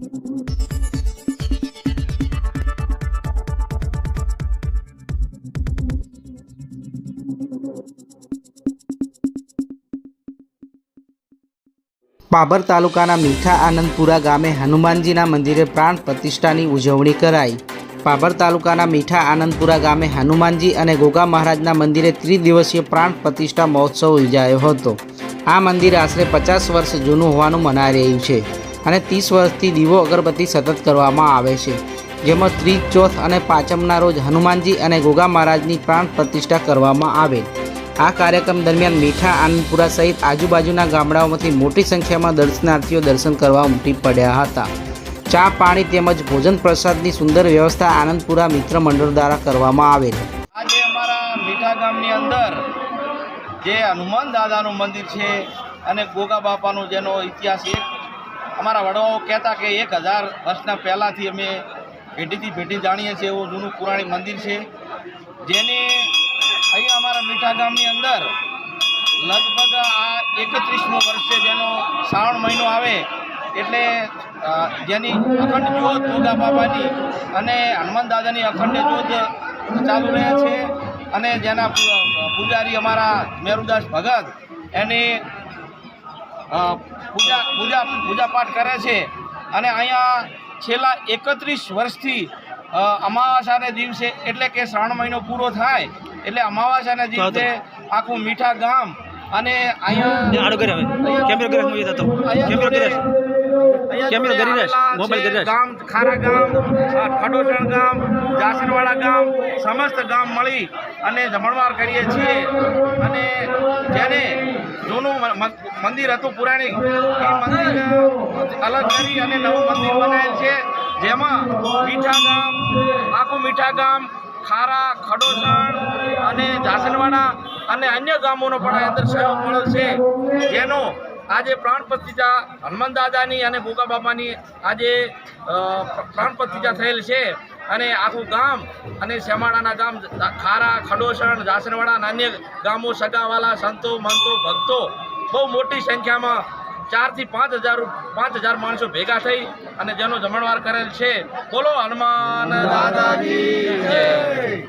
બાબર તાલુકાના મીઠા આનંદપુરા ગામે હનુમાનજીના મંદિરે પ્રાણ પ્રતિષ્ઠાની ઉજવણી કરાઈ. બાબર તાલુકાના મીઠા આનંદપુરા ગામે હનુમાનજી અને ગોગા મહારાજના મંદિરે ત્રિદિવસીય પ્રાણ પ્રતિષ્ઠા મહોત્સવ યોજાયો હતો. આ મંદિર આશરે પચાસ વર્ષ જૂનું હોવાનું મનાઈ રહ્યું છે. અને ત્રીસ વર્ષથી દીવો અગરબત્તી સતત કરવામાં આવે છે, જેમાં ત્રીજ ચોથ અને પાંચમના રોજ હનુમાનજી અને ગોગા મહારાજની પ્રાણ પ્રતિષ્ઠા કરવામાં આવે આ કાર્યક્રમ દરમિયાન મીઠા આનંદપુરા સહિત આજુબાજુના ગામડાઓમાંથી મોટી સંખ્યામાં દર્શનાર્થીઓ દર્શન કરવા ઉમટી પડ્યા હતા. ચા, પાણી તેમજ ભોજન પ્રસાદની સુંદર વ્યવસ્થા આનંદપુરા મિત્ર મંડળ દ્વારા કરવામાં આવેલ. આજે અમારા મીઠા ગામની અંદર જે હનુમાન દાદાનું મંદિર છે અને ગોગા બાપાનો જેનો ઇતિહાસ એક અમારા વડવાઓ કહેતા કે એક હજાર વર્ષના પહેલાંથી અમે ભેટીથી ભેટી જાણીએ છીએ એવું જૂનું પુરાણી મંદિર છે, જેને અહીંયા અમારા મીઠા ગામની અંદર લગભગ આ એકત્રીસમો વર્ષ છે, જેનો શ્રાવણ મહિનો આવે એટલે જેની અખંડ જ્યોત દુર્ગા બાબાની અને હનુમાન દાદાની અખંડ જ્યોત ચાલુ રહે છે અને જેના પૂજારી અમારા મેરુદાસ ભગત, એની પૂજા પૂજા પૂજાપાઠ કરે છે. અને અહીંયા છેલ્લા એકત્રીસ વર્ષથી અમાવાસાને દિવસે એટલે કે શ્રાવણ મહિનો પૂરો થાય એટલે અમાવાસ્યાના દિવસે આખું મીઠા ગામ અને અહીંયા કેમેરો કરે રહ્યા મોબાઈલ કરી રહ્યા ગામ ખારા ગામ ખડોસણ ગામ જાસરવાડા ગામ સમસ્ત ગામ મળી અને જમણવાર કરીએ છીએ. અને જેને જૂનું મંદિર હતું પુરાણી એ મંદિર અલગ કરી અને નવું મંદિર બનાવેલ છે. જેમાં મીઠા ગામ આખું મીઠા ગામ ખારા ખડોસણ અને જાસનવાડા અને અન્ય ગામોનો પણ અંદર સહયોગ મળેલ છે. જેનો આજે પ્રાણ પ્રતિષ્ઠા હનુમાન દાદાની અને ભોગા બાપાની આજે પ્રાણ પ્રતિષ્ઠા થયેલ છે. અને આખું ગામ અને શ્યામાળાના ગામ, ખારા, ખડોસણ જાસરવાડા અને અન્ય ગામો, સગાવાલા, સંતો, મંતો, ભક્તો બહુ મોટી સંખ્યામાં ચારથી પાંચ હજાર પાંચ હજાર માણસો ભેગા થઈ અને જેનો જમણવાર કરેલ છે. બોલો હનુમાન દાદાજી